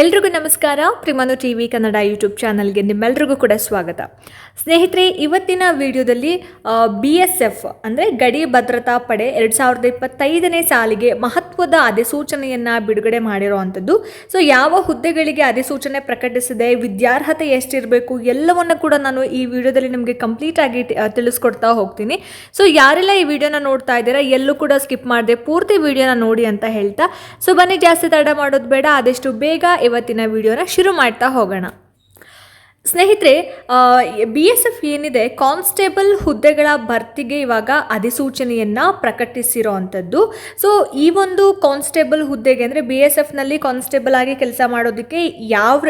ಎಲ್ರಿಗೂ ನಮಸ್ಕಾರ. ಪ್ರಿಮನು ಟಿ ವಿ ಕನ್ನಡ ಯೂಟ್ಯೂಬ್ ಚಾನಲ್ಗೆ ನಿಮ್ಮೆಲ್ರಿಗೂ ಕೂಡ ಸ್ವಾಗತ. ಸ್ನೇಹಿತರೆ, ಇವತ್ತಿನ ವಿಡಿಯೋದಲ್ಲಿ ಬಿ ಎಸ್ ಎಫ್, ಅಂದರೆ ಗಡಿ ಭದ್ರತಾ ಪಡೆ ಎರಡು ಸಾವಿರದ ಇಪ್ಪತ್ತೈದನೇ ಸಾಲಿಗೆ ಮಹತ್ವದ ಅಧಿಸೂಚನೆಯನ್ನು ಬಿಡುಗಡೆ ಮಾಡಿರೋವಂಥದ್ದು. ಸೊ ಯಾವ ಹುದ್ದೆಗಳಿಗೆ ಅಧಿಸೂಚನೆ ಪ್ರಕಟಿಸಿದೆ, ವಿದ್ಯಾರ್ಹತೆ ಎಷ್ಟಿರಬೇಕು, ಎಲ್ಲವನ್ನು ಕೂಡ ನಾನು ಈ ವಿಡಿಯೋದಲ್ಲಿ ನಿಮಗೆ ಕಂಪ್ಲೀಟ್ ಆಗಿ ತಿಳಿಸ್ಕೊಡ್ತಾ ಹೋಗ್ತೀನಿ. ಸೊ ಯಾರೆಲ್ಲ ಈ ವಿಡಿಯೋನ ನೋಡ್ತಾ ಇದ್ದೀರಾ, ಎಲ್ಲೂ ಕೂಡ ಸ್ಕಿಪ್ ಮಾಡದೆ, ಪೂರ್ತಿ ವಿಡಿಯೋನ ನೋಡಿ ಅಂತ ಹೇಳ್ತಾ. ಸೊ ಬನ್ನಿ, ಜಾಸ್ತಿ ತಡ ಮಾಡೋದು ಬೇಡ, ಆದಷ್ಟು ಬೇಗ ಇವತ್ತಿನ ವಿಡಿಯೋನ ಶುರು ಮಾಡ್ತಾ ಹೋಗೋಣ. ಸ್ನೇಹಿತರೆ ಬಿ ಎಸ್ ಎಫ್ ಏನಿದೆ, ಕಾನ್ಸ್ಟೇಬಲ್ ಹುದ್ದೆಗಳ ಭರ್ತಿಗೆ ಇವಾಗ ಅಧಿಸೂಚನೆಯನ್ನು ಪ್ರಕಟಿಸಿರೋ ಅಂಥದ್ದು. ಸೊ ಈ ಒಂದು ಕಾನ್ಸ್ಟೇಬಲ್ ಹುದ್ದೆಗೆ ಅಂದರೆ ಬಿ ಎಸ್ ಎಫ್ನಲ್ಲಿ ಕಾನ್ಸ್ಟೇಬಲ್ ಆಗಿ ಕೆಲಸ ಮಾಡೋದಕ್ಕೆ ಯಾವ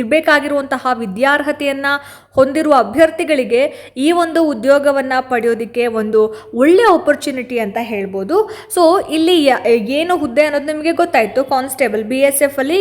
ಇರಬೇಕಾಗಿರುವಂತಹ ವಿದ್ಯಾರ್ಹತೆಯನ್ನು ಹೊಂದಿರುವ ಅಭ್ಯರ್ಥಿಗಳಿಗೆ ಈ ಒಂದು ಉದ್ಯೋಗವನ್ನು ಪಡೆಯೋದಕ್ಕೆ ಒಂದು ಒಳ್ಳೆಯ ಆಪರ್ಚುನಿಟಿ ಅಂತ ಹೇಳ್ಬೋದು. ಸೊ ಇಲ್ಲಿ ಏನು ಹುದ್ದೆ ಅನ್ನೋದು ನಿಮಗೆ ಗೊತ್ತಾಯಿತು. ಕಾನ್ಸ್ಟೇಬಲ್ ಬಿ ಎಸ್ ಎಫ್ ಅಲ್ಲಿ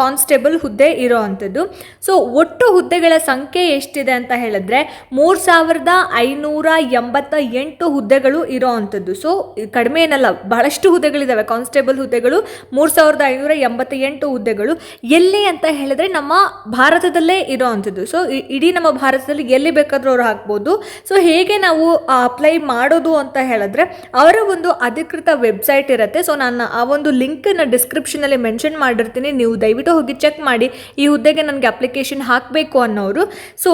ಕಾನ್ಸ್ಟೇಬಲ್ ಹುದ್ದೆ ಇರೋ ಅಂಥದ್ದು ಸೊ ಒಟ್ಟು ಹುದ್ದೆಗಳ ಸಂಖ್ಯೆ ಎಷ್ಟಿದೆ ಅಂತ ಹೇಳಿದ್ರೆ ಮೂರು ಸಾವಿರದ ಐನೂರ ಎಂಬತ್ತ ಎಂಟು ಹುದ್ದೆಗಳು ಇರೋ ಅಂಥದ್ದು ಸೊ ಕಡಿಮೆ ಏನಲ್ಲ, ಬಹಳಷ್ಟು ಹುದ್ದೆಗಳಿದ್ದಾವೆ ಕಾನ್ಸ್ಟೇಬಲ್ ಹುದ್ದೆಗಳು ಮೂರು ಸಾವಿರದ ಐನೂರ ಎಂಬತ್ತ ಎಂಟು ಹುದ್ದೆಗಳು. ಎಲ್ಲಿ ಅಂತ ಹೇಳಿದ್ರೆ ನಮ್ಮ ಭಾರತದಲ್ಲೇ ಇರೋ ಅಂಥದ್ದು ಸೊ ಇಡೀ ನಮ್ಮ ಭಾರತದಲ್ಲಿ ಎಲ್ಲಿ ಬೇಕಾದರೂ ಅವರು ಹಾಕ್ಬೋದು. ಸೊ ಹೇಗೆ ನಾವು ಅಪ್ಲೈ ಮಾಡೋದು ಅಂತ ಹೇಳಿದ್ರೆ, ಅವರ ಒಂದು ಅಧಿಕೃತ ವೆಬ್ಸೈಟ್ ಇರುತ್ತೆ. ಸೊ ನಾನು ಆ ಒಂದು ಲಿಂಕನ್ನು ಡಿಸ್ಕ್ರಿಪ್ಷನಲ್ಲಿ ಮೆನ್ಷನ್ ಮಾಡಿರ್ತೀನಿ. ನೀವು ದಯವಿಟ್ಟು ಹೋಗಿ ಚೆಕ್ ಮಾಡಿ. ಈ ಹುದ್ದೆಗೆ ನನಗೆ ಅಪ್ಲಿಕೇಶನ್ ಹಾಕಬೇಕು ಅನ್ನೋರು. ಸೊ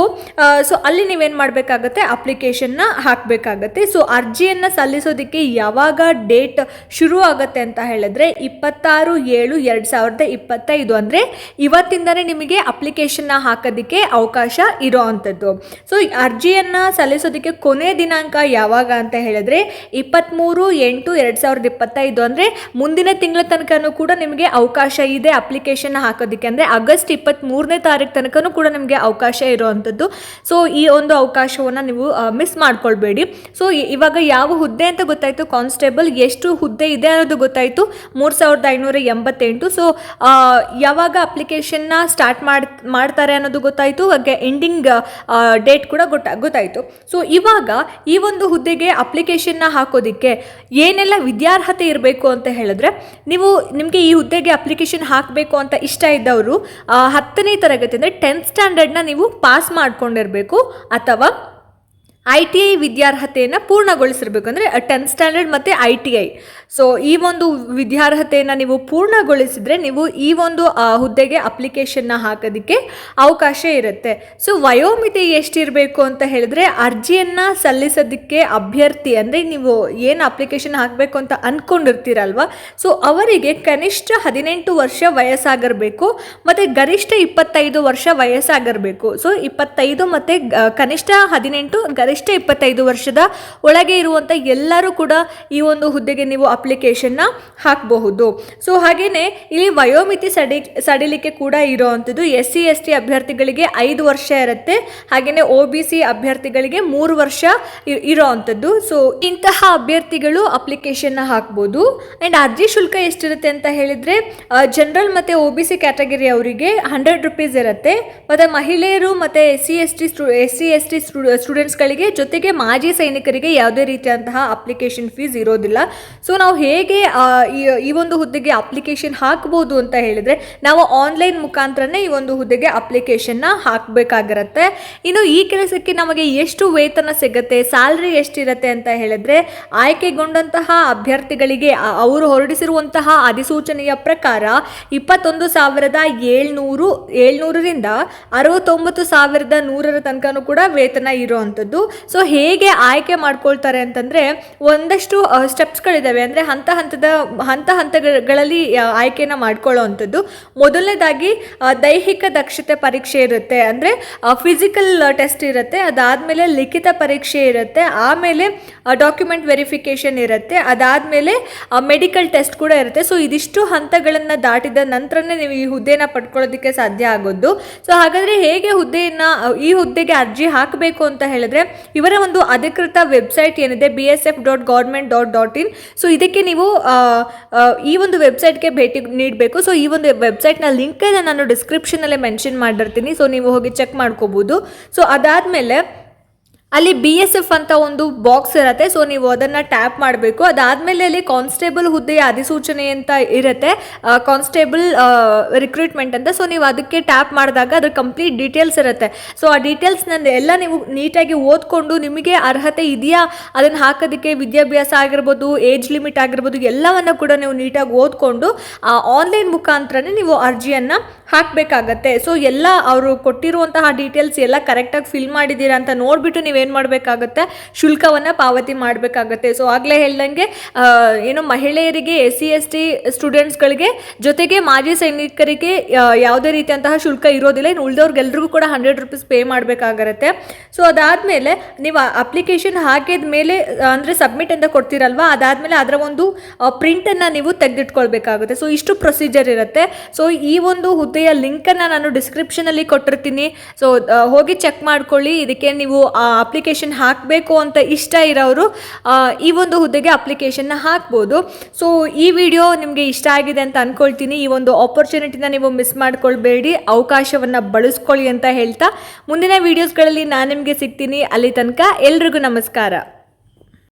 ಸೊ ಅಲ್ಲಿ ನೀವೇನು ಮಾಡಬೇಕಾಗತ್ತೆ? ಅಪ್ಲಿಕೇಶನ್ನ ಹಾಕಬೇಕಾಗತ್ತೆ. ಸೊ ಅರ್ಜಿಯನ್ನು ಸಲ್ಲಿಸೋದಕ್ಕೆ ಯಾವಾಗ ಡೇಟ್ ಶುರು ಆಗುತ್ತೆ ಅಂತ ಹೇಳಿದ್ರೆ, ಇಪ್ಪತ್ತಾರು ಏಳು ಎರಡು ಸಾವಿರದ ಇಪ್ಪತ್ತೈದು. ಅಂದರೆ, ಇವತ್ತಿಂದನೇ ನಿಮಗೆ ಅಪ್ಲಿಕೇಶನ್ನ ಹಾಕೋದಕ್ಕೆ ಅವಕಾಶ ಇರೋ ಅಂಥದ್ದು ಸೊ ಅರ್ಜಿಯನ್ನು ಸಲ್ಲಿಸೋದಕ್ಕೆ ಕೊನೆ ದಿನಾಂಕ ಯಾವಾಗ ಅಂತ ಹೇಳಿದ್ರೆ ಇಪ್ಪತ್ತ್ಮೂರು ಎಂಟು ಎರಡು ಸಾವಿರದ ಇಪ್ಪತ್ತೈದು. ಅಂದರೆ ಮುಂದಿನ ತಿಂಗಳ ತನಕನೂ ಕೂಡ ನಿಮಗೆ ಅವಕಾಶ ಇದೆ ಅಪ್ಲಿಕೇಶನ್ ಹಾಕೋದಕ್ಕೆ. ಅಂದರೆ ಆಗಸ್ಟ್ ಇಪ್ಪತ್ತ್ಮೂರನೇ ತಾರೀಕು ತನಕನೂ ಕೂಡ ನಿಮಗೆ ಅವಕಾಶ ಇರೋವಂಥದ್ದು. ಸೊ ಈ ಒಂದು ಅವಕಾಶವನ್ನು ನೀವು ಮಿಸ್ ಮಾಡ್ಕೊಳ್ಬೇಡಿ. ಸೊ ಇವಾಗ ಯಾವ ಹುದ್ದೆ ಅಂತ ಗೊತ್ತಾಯಿತು? ಕಾನ್ಸ್ಟೇಬಲ್ ಎಷ್ಟು ಹುದ್ದೆ ಇದೆ ಅನ್ನೋದು ಗೊತ್ತಾಯಿತು. ಮೂರು ಸಾವಿರದ ಐನೂರ ಎಂಬತ್ತೆಂಟು. ಸೊ ಯಾವಾಗ ಅಪ್ಲಿಕೇಶನ್ನ ಸ್ಟಾರ್ಟ್ ಮಾಡ್, ಮಾಡ್ತಾರೆ ಅನ್ನೋದು ಗೊತ್ತಾಯಿತು. ಹಾಗೆ ಎಂಡಿಂಗ್ ಡೇಟ್ ಕೂಡ ಗೊತ್ತಾ, ಗೊತ್ತಾಯಿತು. ಸೊ ಇವಾಗ ಈ ಒಂದು ಹುದ್ದೆಗೆ ಅಪ್ಲಿಕೇಶನ್ನ ಹಾಕೋದಕ್ಕೆ ಏನೆಲ್ಲ ವಿದ್ಯಾರ್ಹತೆ ಇರಬೇಕು ಅಂತ ಹೇಳಿದ್ರೆ, ನೀವು ನಿಮಗೆ ಈ ಹುದ್ದೆಗೆ ಅಪ್ಲಿಕೇಶನ್ ಹಾಕಬೇಕು ಅಂತ ಇಷ್ಟ ಇದ್ದವರು ಹತ್ತನೇ ತರಗತಿ ಅಂದರೆ ಟೆಂತ್ ಸ್ಟ್ಯಾಂಡರ್ಡ್ನ ನೀವು ಪಾಸ್ ಮಾಡ್ಕೊಂಡಿರಬೇಕು, ಅಥವಾ ಐ ಟಿ ಐ ವಿದ್ಯಾರ್ಹತೆಯನ್ನು ಪೂರ್ಣಗೊಳಿಸಿರ್ಬೇಕು ಅಂದರೆ ಟೆಂತ್ ಸ್ಟ್ಯಾಂಡರ್ಡ್ ಮತ್ತು ಐ ಟಿ ಐ. ಸೊ ಈ ಒಂದು ವಿದ್ಯಾರ್ಹತೆಯನ್ನು ನೀವು ಪೂರ್ಣಗೊಳಿಸಿದರೆ ನೀವು ಈ ಒಂದು ಹುದ್ದೆಗೆ ಅಪ್ಲಿಕೇಶನ್ನ ಹಾಕೋದಕ್ಕೆ ಅವಕಾಶ ಇರುತ್ತೆ. ಸೊ ವಯೋಮಿತಿ ಎಷ್ಟಿರಬೇಕು ಅಂತ ಹೇಳಿದ್ರೆ ಅರ್ಜಿಯನ್ನು ಸಲ್ಲಿಸೋದಕ್ಕೆ ಅಭ್ಯರ್ಥಿ ಅಂದರೆ ನೀವು ಏನು ಅಪ್ಲಿಕೇಶನ್ ಹಾಕಬೇಕು ಅಂತ ಅಂದ್ಕೊಂಡಿರ್ತೀರಲ್ವ ಸೊ ಅವರಿಗೆ ಕನಿಷ್ಠ ಹದಿನೆಂಟು ವರ್ಷ ವಯಸ್ಸಾಗಿರಬೇಕು ಮತ್ತು ಗರಿಷ್ಠ ಇಪ್ಪತ್ತೈದು ವರ್ಷ ವಯಸ್ಸಾಗಿರಬೇಕು ಸೊ ಇಪ್ಪತ್ತೈದು ಮತ್ತು ಕನಿಷ್ಠ ಹದಿನೆಂಟು ಗರಿಷ್ಠ ಇಪ್ಪತ್ತೈದು ವರ್ಷದ ಒಳಗೆ ಇರುವಂಥ ಎಲ್ಲರೂ ಕೂಡ ಈ ಒಂದು ಹುದ್ದೆಗೆ ನೀವು ಅಪ್ಲಿಕೇಶನ್ನ ಹಾಕಬಹುದು. ಸೊ ಹಾಗೆಯೇ ಇಲ್ಲಿ ವಯೋಮಿತಿ ಸಡಿ, ಸಡಿಲಿಕೆ ಕೂಡ ಇರೋವಂಥದ್ದು ಎಸ್ ಸಿ ಎಸ್ ಟಿ ಅಭ್ಯರ್ಥಿಗಳಿಗೆ ಐದು ವರ್ಷ ಇರುತ್ತೆ. ಹಾಗೆಯೇ ಒ ಬಿ ಸಿ ಅಭ್ಯರ್ಥಿಗಳಿಗೆ ಮೂರು ವರ್ಷ ಇರೋವಂಥದ್ದು ಸೊ ಇಂತಹ ಅಭ್ಯರ್ಥಿಗಳು ಅಪ್ಲಿಕೇಶನ್ನ ಹಾಕ್ಬೋದು. ಆ್ಯಂಡ್ ಅರ್ಜಿ ಶುಲ್ಕ ಎಷ್ಟಿರುತ್ತೆ ಅಂತ ಹೇಳಿದರೆ ಜನರಲ್ ಮತ್ತು ಒ ಬಿ ಸಿ ಕ್ಯಾಟಗರಿ ಅವರಿಗೆ ಹಂಡ್ರೆಡ್ ರುಪೀಸ್ ಇರುತ್ತೆ. ಮತ್ತು ಮಹಿಳೆಯರು ಮತ್ತು ಎಸ್ ಸಿ ಎಸ್ ಟಿ ಸ್ಟು ಎಸ್ ಸಿ ಎಸ್ ಟಿ ಸ್ಟೂಡೆಂಟ್ಸ್ಗಳಿಗೆ ಜೊತೆಗೆ ಮಾಜಿ ಸೈನಿಕರಿಗೆ ಯಾವುದೇ ರೀತಿಯಾದಂತಹ ಅಪ್ಲಿಕೇಶನ್ ಫೀಸ್ ಇರೋದಿಲ್ಲ. ಸೊ ನಾವು ಹೇಗೆ ಈ ಒಂದು ಹುದ್ದೆಗೆ ಅಪ್ಲಿಕೇಶನ್ ಹಾಕ್ಬೋದು ಅಂತ ಹೇಳಿದರೆ, ನಾವು ಆನ್ಲೈನ್ ಮುಖಾಂತರನೇ ಈ ಒಂದು ಹುದ್ದೆಗೆ ಅಪ್ಲಿಕೇಶನ್ನ ಹಾಕಬೇಕಾಗಿರುತ್ತೆ. ಇನ್ನು ಈ ಕೆಲಸಕ್ಕೆ ನಮಗೆ ಎಷ್ಟು ವೇತನ ಸಿಗುತ್ತೆ ಸ್ಯಾಲ್ರಿ ಎಷ್ಟಿರುತ್ತೆ ಅಂತ ಹೇಳಿದ್ರೆ, ಆಯ್ಕೆಗೊಂಡಂತಹ ಅಭ್ಯರ್ಥಿಗಳಿಗೆ ಅವರು ಹೊರಡಿಸಿರುವಂತಹ ಅಧಿಸೂಚನೆಯ ಪ್ರಕಾರ ಇಪ್ಪತ್ತೊಂದು ಸಾವಿರದ ಏಳ್ನೂರು, ಏಳ್ನೂರರಿಂದ ಅರವತ್ತೊಂಬತ್ತು ಸಾವಿರದ ನೂರರ ತನಕನೂ ಕೂಡ ವೇತನ ಇರುವಂಥದ್ದು. ಸೊ ಹೇಗೆ ಆಯ್ಕೆ ಮಾಡ್ಕೊಳ್ತಾರೆ ಅಂತಂದರೆ ಒಂದಷ್ಟು ಸ್ಟೆಪ್ಸ್ಗಳಿದ್ದಾವೆ ಅಂದರೆ ಹಂತ ಹಂತದ, ಹಂತ ಹಂತಗಳಲ್ಲಿ ಆಯ್ಕೆನ ಮಾಡ್ಕೊಳ್ಳೋ ಅಂಥದ್ದು ಮೊದಲನೇದಾಗಿ ದೈಹಿಕ ದಕ್ಷತೆ ಪರೀಕ್ಷೆ ಇರುತ್ತೆ. ಅಂದರೆ ಫಿಸಿಕಲ್ ಟೆಸ್ಟ್ ಇರುತ್ತೆ. ಅದಾದಮೇಲೆ ಲಿಖಿತ ಪರೀಕ್ಷೆ ಇರುತ್ತೆ. ಆಮೇಲೆ ಡಾಕ್ಯುಮೆಂಟ್ ವೆರಿಫಿಕೇಷನ್ ಇರುತ್ತೆ. ಅದಾದಮೇಲೆ ಮೆಡಿಕಲ್ ಟೆಸ್ಟ್ ಕೂಡ ಇರುತ್ತೆ. ಸೊ ಇದಿಷ್ಟು ಹಂತಗಳನ್ನು ದಾಟಿದ ನಂತರನೇ ನೀವು ಈ ಹುದ್ದೆನ ಪಡ್ಕೊಳ್ಳೋದಕ್ಕೆ ಸಾಧ್ಯ ಆಗೋದು ಸೊ ಹಾಗಾದರೆ ಹೇಗೆ ಹುದ್ದೆಯನ್ನು ಈ ಹುದ್ದೆಗೆ ಅರ್ಜಿ ಹಾಕಬೇಕು ಅಂತ ಹೇಳಿದ್ರೆ ಇವರ ಒಂದು ಅಧಿಕೃತ ವೆಬ್ಸೈಟ್ ಏನಿದೆ B S F dot government dot dot in so ಇದಕ್ಕೆ ನೀವು ಈ ಒಂದು ವೆಬ್ಸೈಟ್ಗೆ ಭೇಟಿ ನೀಡಬೇಕು. ಸೊ ಈ ಒಂದು ವೆಬ್ಸೈಟ್ನ ಲಿಂಕನ್ನು ನಾನು ಡಿಸ್ಕ್ರಿಪ್ಷನಲ್ಲೇ ಮೆನ್ಷನ್ ಮಾಡಿರ್ತೀನಿ. ಸೊ ನೀವು ಹೋಗಿ ಚೆಕ್ ಮಾಡ್ಕೋಬೋದು. ಸೊ ಅದಾದಮೇಲೆ ಅಲ್ಲಿ ಬಿ ಎಸ್ ಎಫ್ ಅಂತ ಒಂದು ಬಾಕ್ಸ್ ಇರುತ್ತೆ. ಸೊ ನೀವು ಅದನ್ನು ಟ್ಯಾಪ್ ಮಾಡಬೇಕು. ಅದಾದಮೇಲೆ ಅಲ್ಲಿ ಕಾನ್ಸ್ಟೇಬಲ್ ಹುದ್ದೆಯ ಅಧಿಸೂಚನೆ ಅಂತ ಇರುತ್ತೆ. ಕಾನ್ಸ್ಟೇಬಲ್ ರಿಕ್ರೂಟ್ಮೆಂಟ್ ಅಂತ. ಸೊ ನೀವು ಅದಕ್ಕೆ ಟ್ಯಾಪ್ ಮಾಡಿದಾಗ ಅದ್ರ ಕಂಪ್ಲೀಟ್ ಡೀಟೇಲ್ಸ್ ಇರುತ್ತೆ. ಸೊ ಆ ಡೀಟೇಲ್ಸ್ನ ಎಲ್ಲ ನೀವು ನೀಟಾಗಿ ಓದ್ಕೊಂಡು ನಿಮಗೆ ಅರ್ಹತೆ ಇದೆಯಾ? ಅದನ್ನು ಹಾಕೋದಕ್ಕೆ ವಿದ್ಯಾಭ್ಯಾಸ ಆಗಿರ್ಬೋದು ಏಜ್ ಲಿಮಿಟ್ ಆಗಿರ್ಬೋದು, ಎಲ್ಲವನ್ನು ಕೂಡ ನೀವು ನೀಟಾಗಿ ಓದ್ಕೊಂಡು ಆನ್ಲೈನ್ ಮುಖಾಂತರನೇ ನೀವು ಅರ್ಜಿಯನ್ನು ಹಾಕಬೇಕಾಗತ್ತೆ. ಸೊ ಎಲ್ಲ ಅವರು ಕೊಟ್ಟಿರುವಂತಹ ಡೀಟೇಲ್ಸ್ ಎಲ್ಲ ಕರೆಕ್ಟಾಗಿ ಫಿಲ್ ಮಾಡಿದ್ದೀರಾ ಅಂತ ನೋಡಿಬಿಟ್ಟು ನೀವೇನು ಮಾಡಬೇಕಾಗತ್ತೆ? ಶುಲ್ಕವನ್ನು ಪಾವತಿ ಮಾಡಬೇಕಾಗತ್ತೆ. ಸೊ ಆಗಲೇ ಹೇಳ್ದಂಗೆ ಏನು ಮಹಿಳೆಯರಿಗೆ ಎಸ್ ಸಿ ಎಸ್ ಟಿ ಸ್ಟೂಡೆಂಟ್ಸ್ಗಳಿಗೆ ಜೊತೆಗೆ ಮಾಜಿ ಸೈನಿಕರಿಗೆ ಯಾವುದೇ ರೀತಿಯಂತಹ ಶುಲ್ಕ ಇರೋದಿಲ್ಲ. ಇನ್ನು ಉಳಿದವ್ರಿಗೆಲ್ರಿಗೂ ಕೂಡ ಹಂಡ್ರೆಡ್ ರುಪೀಸ್ ಪೇ ಮಾಡಬೇಕಾಗಿರುತ್ತೆ ಸೊ ಅದಾದಮೇಲೆ ನೀವು ಅಪ್ಲಿಕೇಶನ್ ಹಾಕಿದ ಮೇಲೆ, ಅಂದರೆ ಸಬ್ಮಿಟ್ ಅಂತ ಕೊಡ್ತೀರಲ್ವ? ಅದಾದಮೇಲೆ ಅದರ ಒಂದು ಪ್ರಿಂಟನ್ನು ನೀವು ತೆಗೆದಿಟ್ಕೊಳ್ಬೇಕಾಗುತ್ತೆ. ಸೊ ಇಷ್ಟು ಪ್ರೊಸೀಜರ್ ಇರುತ್ತೆ. ಸೊ ಈ ಒಂದು ಹುದ್ದೆಯ ಲಿಂಕನ್ನು ನಾನು ಡಿಸ್ಕ್ರಿಪ್ಷನಲ್ಲಿ ಕೊಟ್ಟಿರ್ತೀನಿ. ಸೊ ಹೋಗಿ ಚೆಕ್ ಮಾಡ್ಕೊಳ್ಳಿ. ಇದಕ್ಕೆ ನೀವು ಆ ಅಪ್ಲಿಕೇಶನ್ ಹಾಕಬೇಕು ಅಂತ ಇಷ್ಟ ಇರೋರು ಈ ಒಂದು ಹುದ್ದೆಗೆ ಅಪ್ಲಿಕೇಶನ್ನ ಹಾಕ್ಬೋದು. ಸೊ ಈ ವಿಡಿಯೋ ನಿಮಗೆ ಇಷ್ಟ ಆಗಿದೆ ಅಂತ ಅಂದ್ಕೊಳ್ತೀನಿ ಈ ಒಂದು ಆಪರ್ಚುನಿಟಿನ ನೀವು ಮಿಸ್ ಮಾಡ್ಕೊಳ್ಬೇಡಿ. ಅವಕಾಶವನ್ನು ಬಳಸ್ಕೊಳ್ಳಿ ಅಂತ ಹೇಳ್ತಾ. ಮುಂದಿನ ವೀಡಿಯೋಸ್ಗಳಲ್ಲಿ ನಾನು ನಿಮಗೆ ಸಿಗ್ತೀನಿ. ಅಲ್ಲಿ ತನಕ ಎಲ್ರಿಗೂ ನಮಸ್ಕಾರ.